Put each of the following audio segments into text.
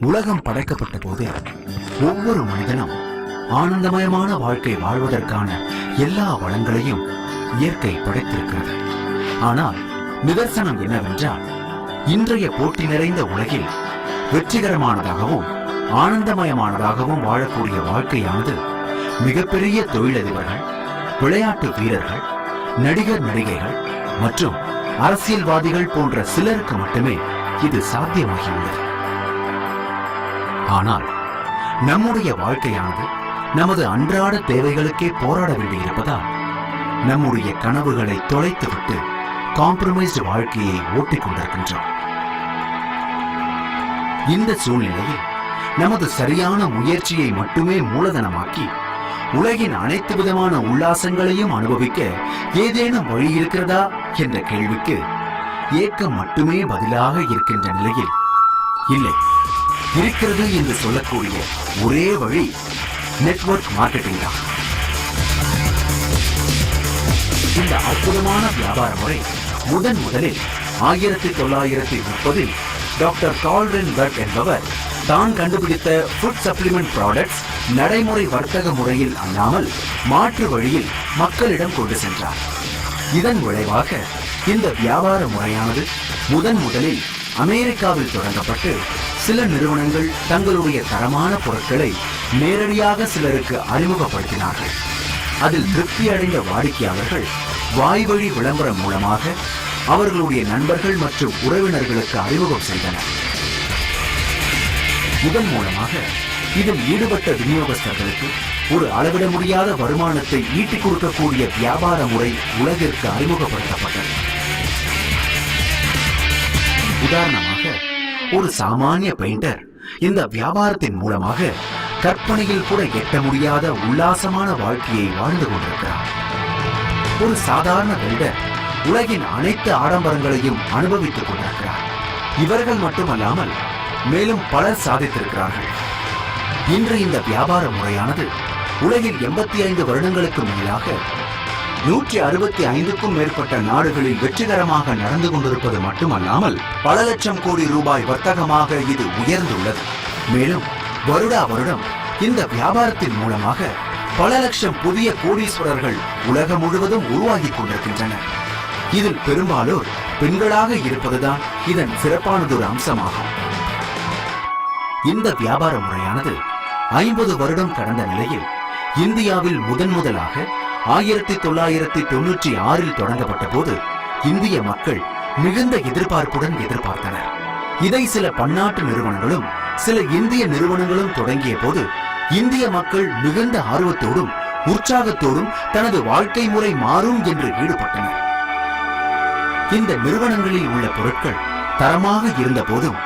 உலகம் படைக்கப்பட்ட போது ஒவ்வொரு மனிதனும் ஆனந்தமயமான வாழ்க்கை வாழ்வதற்கான எல்லா வளங்களையும் இயற்கை படைத்திருக்கிறது. ஆனால் நிதர்சனம் என்னவென்றால் இன்றைய போட்டி நிறைந்த உலகில் வெற்றிகரமானதாகவும் ஆனந்தமயமானதாகவும் வாழக்கூடிய வாழ்க்கையானது மிகப்பெரிய தொழிலதிபர்கள் விளையாட்டு வீரர்கள் நடிகர் நடிகைகள் மற்றும் அரசியல்வாதிகள் போன்ற சிலருக்கு மட்டுமே இது சாத்தியமாகியுள்ளது. ஆனால் நம்முடைய வாழ்க்கையானது நமது அன்றாட தேவைகளுக்கே போராட வேண்டியிருப்பதால் நம்முடைய கனவுகளை தொலைத்துவிட்டு காம்ப்ரமைஸ்டு வாழ்க்கையை ஓட்டிக் கொண்டிருக்கின்றோம். இந்த சூழ்நிலையில் நமது சரியான முயற்சியை மட்டுமே மூலதனமாக்கி உலகின் அனைத்து விதமான உல்லாசங்களையும் அனுபவிக்க ஏதேனும் வழி இருக்கிறதா? என்ற கேள்விக்கு ஏக்கம் மட்டுமே பதிலாக இருக்கின்ற நிலையில் இல்லை. இருக்கிறது என்று சொல்லக்கூடிய ஒரே வழி நெட்வொர்க் மார்க்கெட்டிங் தான். இந்த அற்புதமான வியாபார முறை முதன் முதலில் ஆயிரத்தி தொள்ளாயிரத்தி முப்பதில் டாக்டர் கால்ரின் பர்க் என்பவர் தான் கண்டுபிடித்த ஃபுட் சப்ளிமெண்ட் ப்ராடக்ட்ஸ் நடைமுறை வர்த்தக முறையில் அல்லாமல் மாற்று வழியில் மக்களிடம் கொண்டு சென்றார். இதன் விளைவாக இந்த வியாபார முறையானது முதன் முதலில் அமெரிக்காவில் தொடங்கப்பட்டு சில நிறுவனங்கள் தங்களுடைய தரமான பொருட்களை நேரடியாக சிலருக்கு அறிமுகப்படுத்தினார்கள். அதில் திருப்தி அடைந்த வாடிக்கையாளர்கள் வாய்வழி விளம்பரம் மூலமாக அவர்களுடைய நண்பர்கள் மற்றும் உறவினர்களுக்கு அறிமுகம் செய்தனர். இதன் மூலமாக இதில் ஈடுபட்ட விநியோகஸ்தர்களுக்கு ஒரு அளவிட முடியாத வருமானத்தை ஈட்டிக் கொடுக்கக்கூடிய வியாபார முறை உலகிற்கு அறிமுகப்படுத்தப்பட்டது. உதாரணமாக ஒரு சாமானிய பெயிண்டர் இந்த வியாபாரத்தின் மூலமாக கற்பனையில் கூட எட்ட முடியாத உல்லாசமான வாழ்க்கையை வாழ்ந்து கொண்டிருக்கிறார். ஒரு சாதாரண வெல்டர் உலகின் அனைத்து ஆடம்பரங்களையும் அனுபவித்துக் கொண்டிருக்கிறார். இவர்கள் மட்டுமல்லாமல் மேலும் பலர் சாதித்திருக்கிறார்கள். இன்று இந்த வியாபார முறையானது உலகில் எண்பத்தி ஐந்து வருடங்களுக்கு மேலாக நூற்றி அறுபத்தி ஐந்துக்கும் மேற்பட்ட நாடுகளில் வெற்றிகரமாக நடந்து கொண்டிருப்பது மட்டுமல்லாமல் பல லட்சம் கோடி ரூபாய் வர்த்தகமாக இது உயர்ந்துள்ளது. மேலும் வருடா வருடம் இந்த வியாபாரத்தின் மூலமாக பல லட்சம் புதிய கோடீஸ்வரர்கள் உலகம் முழுவதும் உருவாகி கொண்டிருக்கின்றனர் இதில் பெரும்பாலோர் பெண்களாக இருப்பதுதான் இதன் சிறப்பானதொரு அம்சமாகும். இந்த வியாபார முறையானது ஐம்பது வருடம் கடந்த நிலையில் இந்தியாவில் முதன் முதலாக ஆயிரத்தி தொள்ளாயிரத்தி தொன்னூற்றி ஆறில் தொடங்கப்பட்ட போது இந்திய மக்கள் மிகுந்த எதிர்பார்ப்புடன் எதிர்பார்த்தனர். இதை சில பன்னாட்டு நிறுவனங்களும் சில இந்திய நிறுவனங்களும் தொடங்கிய போது இந்திய மக்கள் மிகுந்த ஆர்வத்தோடும் உற்சாகத்தோடும் தனது வாழ்க்கை முறை மாறும் என்று ஈடுபட்டனர். இந்த நிறுவனங்களில் உள்ள பொருட்கள் தரமாக இருந்த போதும்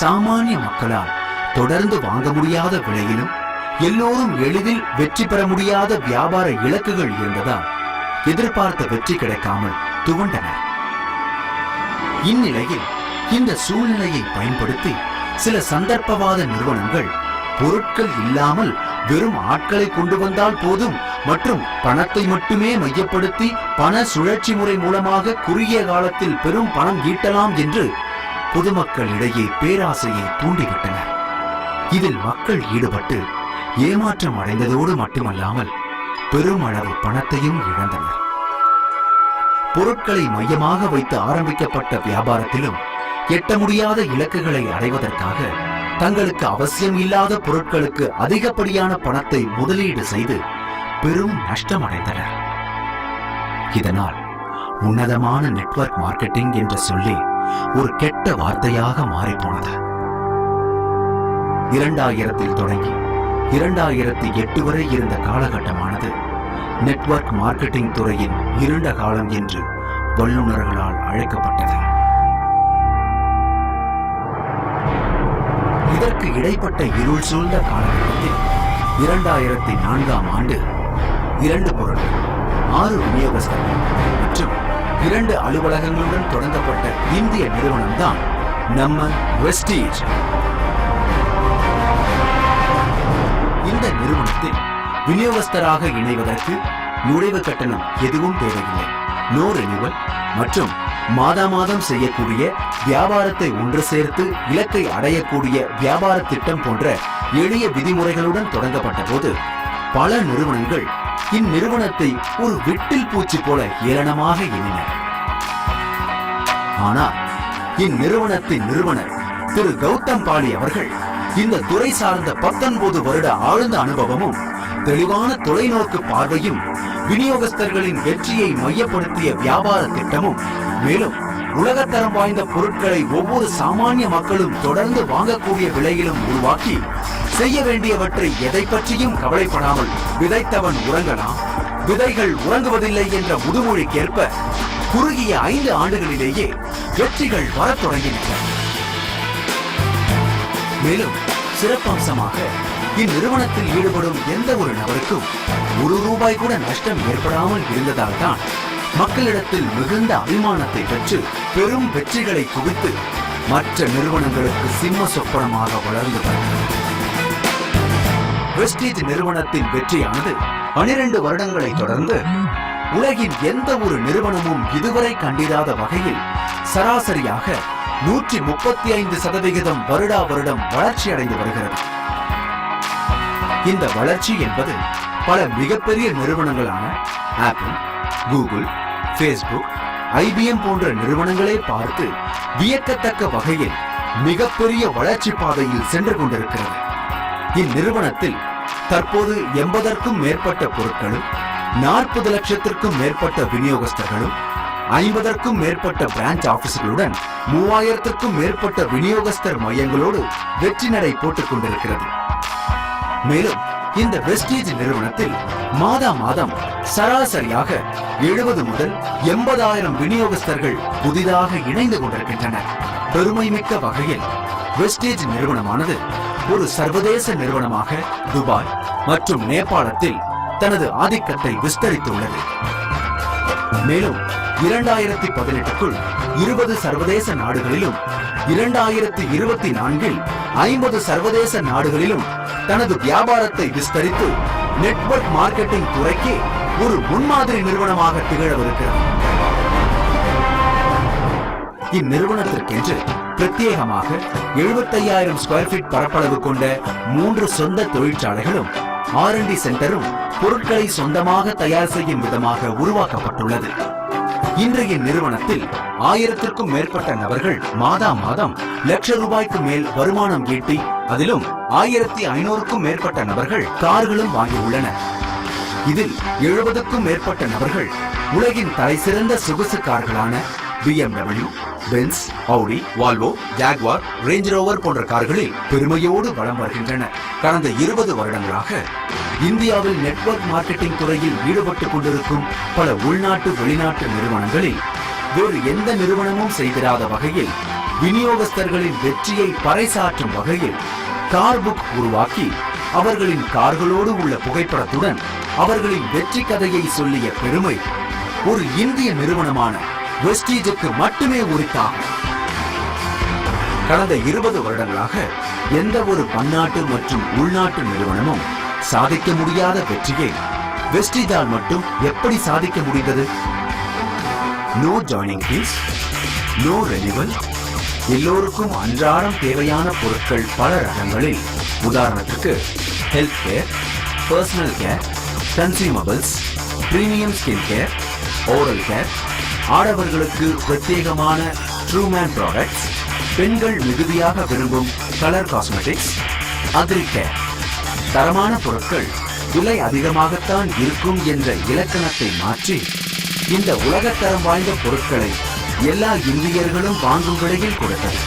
சாமானிய மக்களால் தொடர்ந்து வாங்க முடியாத விலையிலும் எல்லோரும் எளிதில் வெற்றி பெற முடியாத வியாபார இலக்குகள் இருந்ததால் எதிர்பார்த்த வெற்றி கிடைக்காமல் துவண்டனர் இந்நிலையில் இந்த சூழ்நிலையை பயன்படுத்தி சில சந்தர்ப்பவாத நிறுவனங்கள் பொருட்கள் இல்லாமல் வெறும் ஆட்களை கொண்டு வந்தால் போதும் மற்றும் பணத்தை மட்டுமே மையப்படுத்தி பண சுழற்சி முறை மூலமாக குறுகிய காலத்தில் பெரும் பணம் ஈட்டலாம் என்று பொதுமக்களிடையே பேராசையை தூண்டிவிட்டனர். இதில் மக்கள் ஈடுபட்டு ஏமாற்றம் அடைந்ததோடு மட்டுமல்லாமல் பெருமளவு பணத்தையும் இழந்தனர். பொருட்களை மையமாக வைத்து ஆரம்பிக்கப்பட்ட வியாபாரத்திலும் எட்ட முடியாத இலக்குகளை அடைவதற்காக தங்களுக்கு அவசியம் இல்லாத பொருட்களுக்கு அதிகப்படியான பணத்தை முதலீடு செய்து பெரும் நஷ்டம் அடைந்தனர் இதனால் உன்னதமான நெட்வொர்க் மார்க்கெட்டிங் என்ற சொல்லி ஒரு கெட்ட வார்த்தையாக மாறிப்போனது. இரண்டாயிரத்தில் தொடங்கி இரண்டாயிரத்தி எட்டு வரை இருந்த காலகட்டமானது நெட்வொர்க் மார்க்கெட்டிங் துறையின் இருண்ட காலம் என்று வல்லுநர்களால் அழைக்கப்பட்டது. இதற்கு இடைப்பட்ட இருள் சூழ்ந்த காலகட்டத்தில் இரண்டாயிரத்தி நான்காம் ஆண்டு இரண்டு பொருட்கள் ஆறு விநியோகஸ்தர்கள் மற்றும் இரண்டு அலுவலகங்களுடன் தொடங்கப்பட்ட இந்திய நிறுவனம்தான் நம்ம வெஸ்டீஜ். இந்த நிறுவனத்தில் விநியோகஸ்தராக இணைவதற்கு நுழைவு கட்டணம் எதுவும் தேவையில்லை. நோ ரெனிவல் மற்றும் மாதா மாதம் செய்யக்கூடிய வியாபாரத்தை ஒன்று சேர்த்து இலக்கை அடையக்கூடிய வியாபார திட்டம் போன்ற எளிய விதிமுறைகளுடன் தொடங்கப்பட்ட போது பல நிறுவனங்கள் இந்நிறுவனத்தை ஒரு விட்டில் பூச்சி போல ஏளனமாக எண்ணினர் ஆனால் இந்நிறுவனத்தின் நிறுவனர் திரு கௌதம் பாலி அவர்கள் இந்த துறை சார்ந்த பத்தொன்பது வருட ஆழ்ந்த அனுபவமும் தெளிவான தொலைநோக்கு பார்வையும் விநியோகஸ்தர்களின் வெற்றியை மையப்படுத்திய வியாபார திட்டமும் மேலும் உலகத்தரம் வாய்ந்த பொருட்களை ஒவ்வொரு சாமானிய மக்களும் தொடர்ந்து வாங்கக்கூடிய விலையிலும் உருவாக்கி செய்ய வேண்டியவற்றை எதை பற்றியும் கவலைப்படாமல் விதைத்தவன் உறங்கலாம் விதைகள் உறங்குவதில்லை என்ற முதுமொழிக்கேற்ப குறுகிய ஐந்து ஆண்டுகளிலேயே வெற்றிகள் வரத் தொடங்கின. மேலும் சிறப்பம்சமாக இந்நிறுவனத்தில் ஈடுபடும் எந்த ஒரு நபருக்கும் ஒரு ரூபாய் கூட நஷ்டம் ஏற்படாமல் இருந்ததால் தான் மக்களிடத்தில் மிகுந்த அபிமானத்தை பெற்று பெரும் வெற்றிகளை குவித்து மற்ற நிறுவனங்களுக்கு சிம்ம சொப்பனமாக வளர்ந்து வருகிறது வெஸ்டீஜ் நிறுவனத்தின் வெற்றியானது பனிரெண்டு வருடங்களை தொடர்ந்து உலகின் எந்த ஒரு நிறுவனமும் இதுவரை கண்டிராத வகையில் சராசரியாக நூற்றி முப்பத்தி ஐந்து சதவிகிதம் வருடா வருடம் வளர்ச்சி அடைந்து வருகிறது. இந்த வளர்ச்சி என்பது பல மிகப்பெரிய நிறுவனங்களான ஆப்பிள் கூகுள் ஃபேஸ்புக் ஐபிஎம் போன்ற நிறுவனங்களை பார்த்து வியக்கத்தக்க வகையில் மிகப்பெரிய வளர்ச்சி பாதையில் சென்று கொண்டிருக்கிறது. இந்நிறுவனத்தில் தற்போது எண்பதற்கும் மேற்பட்ட பொருட்களும் நாற்பது லட்சத்திற்கும் மேற்பட்ட விநியோகஸ்தர்களும் ஐம்பதற்கும் மேற்பட்ட பிரான்ச் ஆபீஸ்களுடன் மூவாயிரத்திற்கும் மேற்பட்ட விநியோகஸ்தர் மையங்களோடு வெற்றி நடை போட்டுக் கொண்டிருக்கிறது. மேலும் இந்த வெஸ்டேஜ் நிறுவனத்தில் மாதா மாதம் சராசரியாக எழுபது முதல் எண்பதாயிரம் விநியோகஸ்தர்கள் புதிதாக இணைந்து கொண்டிருக்கின்றனர். பெருமைமிக்க வகையில் வெஸ்டேஜ் நிறுவனமானது ஒரு சர்வதேச நிறுவனமாக துபாய் மற்றும் நேபாளத்தில் தனது ஆதிக்கத்தை விஸ்தரித்துள்ளது. மேலும் இரண்டாயிரத்தி பதினெட்டுக்குள் இருபது சர்வதேச நாடுகளிலும் இரண்டாயிரத்தி இருபத்தி நான்கில் ஐம்பது சர்வதேச நாடுகளிலும் தனது வியாபாரத்தை விஸ்தரித்து நெட்வொர்க் மார்க்கெட்டிங் துறைக்கு ஒரு முன்மாதிரி நிறுவனமாக திகழவிருக்கிறது. இந்நிறுவனத்திற்கென்று பிரத்யேகமாக 75000 ஸ்கொயர் ஃபீட் பரப்பளவு கொண்ட மூன்று சொந்த தொழிற்சாலைகளும் ஆர் சென்டரும் பொருட்களை சொந்தமாக தயார் செய்யும் விதமாக உருவாக்கப்பட்டுள்ளது. இன்றைய நிறுவனத்தில் ஆயிரத்திற்கும் மேற்பட்ட நபர்கள் மாதா மாதம் லட்ச ரூபாய்க்கு மேல் வருமானம் ஈட்டி அதிலும் ஆயிரத்தி ஐநூறுக்கும் மேற்பட்ட நபர்கள் கார்களும் வாங்கியுள்ளனர். இதில் எழுபதுக்கும் மேற்பட்ட நபர்கள் உலகின் தலைசிறந்த சொகுசு கார்களான BMW Benz Audi Volvo Jaguar Range Rover போன்ற கார்களில் பெருமையோடு வளம் வருகின்றன கடந்த இருபது வருடங்களாக இந்தியாவில் நெட்வொர்க் மார்க்கெட்டிங் துறையில் ஈடுபட்டுக் கொண்டிருக்கும் பல உள்நாட்டு வெளிநாட்டு நிறுவனங்களில் வேறு எந்த நிறுவனமும் செய்திராத வகையில் விநியோகஸ்தர்களின் வெற்றியை பறைசாற்றும் வகையில் கார் புக் உருவாக்கி அவர்களின் கார்களோடு உள்ள புகைப்படத்துடன் அவர்களின் வெற்றி கதையை சொல்லிய பெருமை ஒரு இந்திய நிறுவனமான வெஸ்டீஜுக்கு மட்டுமே உரித்தாகும். கடந்த இருபது வருடங்களாக எந்த ஒரு பன்னாட்டு மற்றும் உள்நாட்டு நிறுவனமும் சாதிக்க முடியாத வெற்றியை வெஸ்டீஜால் மட்டும் எப்படி சாதிக்க முடிந்தது? No joining fees no renewal எல்லோருக்கும் அன்றாடம் தேவையான பொருட்கள் பல ரகங்களில். உதாரணத்துக்கு health care personal care consumables premium skin care oral care ஆடவர்களுக்கு பிரத்யேகமான ட்ரூமேன் ப்ராடக்ட்ஸ் பெண்கள் மிகுதியாக விரும்பும் கலர் காஸ்மெட்டிக்ஸ் அக்ரி கேர் தரமான பொருட்கள் விலை அதிகமாகத்தான் இருக்கும் என்ற இலக்கணத்தை மாற்றி இந்த உலகத்தரம் வாய்ந்த பொருட்களை எல்லா இந்தியர்களும் வாங்கும் விலையில் கொடுத்தது.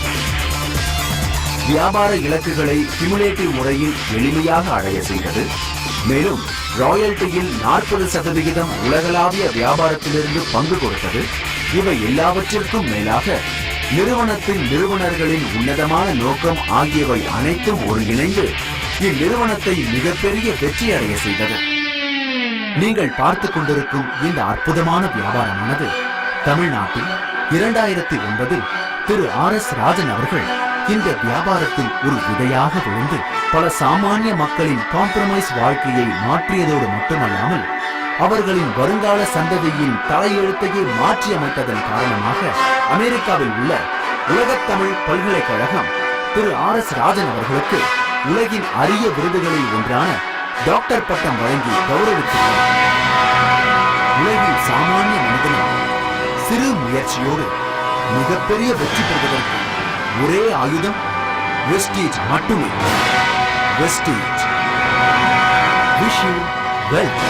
வியாபார இலக்குகளை சிமுலேட்டிவ் முறையில் எளிமையாக அடைய செய்தது. மேலும் ராயல்டியில் நாற்பது சதவிகிதம் உலகளாவிய வியாபாரத்திலிருந்து பங்கு கொடுத்தது. இவை எல்லாவற்றிற்கும் மேலாக நிறுவனத்தின் நிறுவனர்களின் உன்னதமான நோக்கம் ஆகியவை அனைத்தும் ஒருங்கிணைந்து இந்நிறுவனத்தை மிகப்பெரிய வெற்றி அடைய செய்தது. நீங்கள் பார்த்து கொண்டிருக்கும் இந்த அற்புதமான வியாபாரமானது தமிழ்நாட்டில் இரண்டாயிரத்தி ஒன்பதில் திரு ஆர் எஸ் ராஜன் அவர்கள் இந்த வியாபாரத்தில் ஒரு விதையாக விழுந்து பல சாமானிய மக்களின் காம்ப்ரமைஸ் வாழ்க்கையை மாற்றியதோடு மட்டுமல்லாமல் அவர்களின் வருங்கால சந்ததியின் தலையெழுத்தையே மாற்றி அமைத்ததன் காரணமாக அமெரிக்காவில் உள்ள உலகத்தமிழ் பல்கலைக்கழகம் திரு ஆர் எஸ் ராஜன் அவர்களுக்கு உலகின் அரிய விருதுகளில் ஒன்றான டாக்டர் பட்டம் வழங்கி கௌரவித்துள்ளார் உலகில் சாமானிய மனிதனும் சிறு முயற்சியோடு மிகப்பெரிய வெற்றி பெறுவதற்கு ஒரே ஆயுதம் வெஸ்டீஜ் மட்டுமே. வெஸ்டீஜ். Wish you wealth